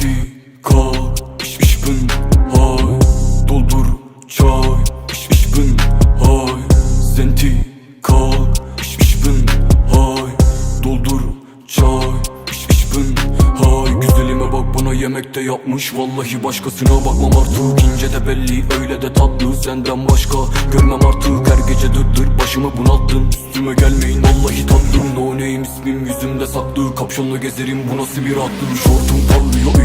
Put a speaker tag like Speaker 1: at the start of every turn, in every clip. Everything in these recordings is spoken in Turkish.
Speaker 1: die Kohl, ich, ich bin hoi Doldur çay, ich, ich bin hoi Sind die Kohl, ich, bin hoi Doldur çay, ich, ich bin hoi Güzelime bak bana yemekte yapmış. Vallahi başkasına bakmam artık. İnce de belli öyle de tatlı. Senden başka Görmem artık. Her gece dıttır başımı bunalttın. Üstüme gelmeyin vallahi tatlım. No name ismim yüzümde saklı. Kapşonla gezerim bu nasıl bir aklım Şortum parlıyor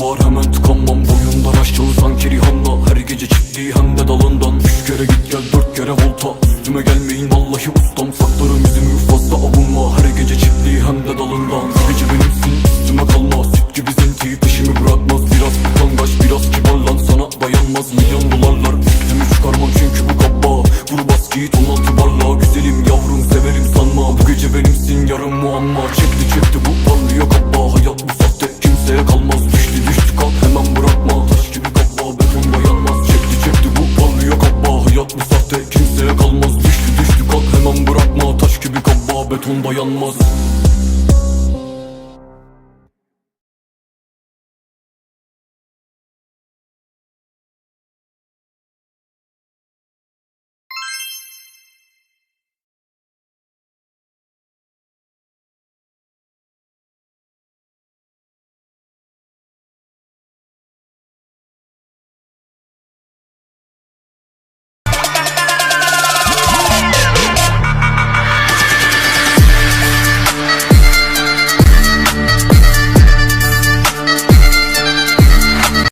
Speaker 1: var hemen tıkanmam Boyundan aşağı sanki Rihanna Her gece çiftliği hem de dalından. Üç kere git gel dört kere volta. Üstüme gelmeyin vallahi ustam. Saklarım yüzümü fazla avunma. Her gece çiftliği hem de dalından. Gece benimsin üstüme kalma. Süt gibi zinti peşimi bırakmaz. Biraz utangaç biraz kibarlan sana dayanmaz. Milyon dolarlar üstümü çıkarmam çünkü bu kaba Vur bas git 16 barla Güzelim yavrum severim sanma. Bu gece benimsin yarın muamma. Çekti beton dayanmaz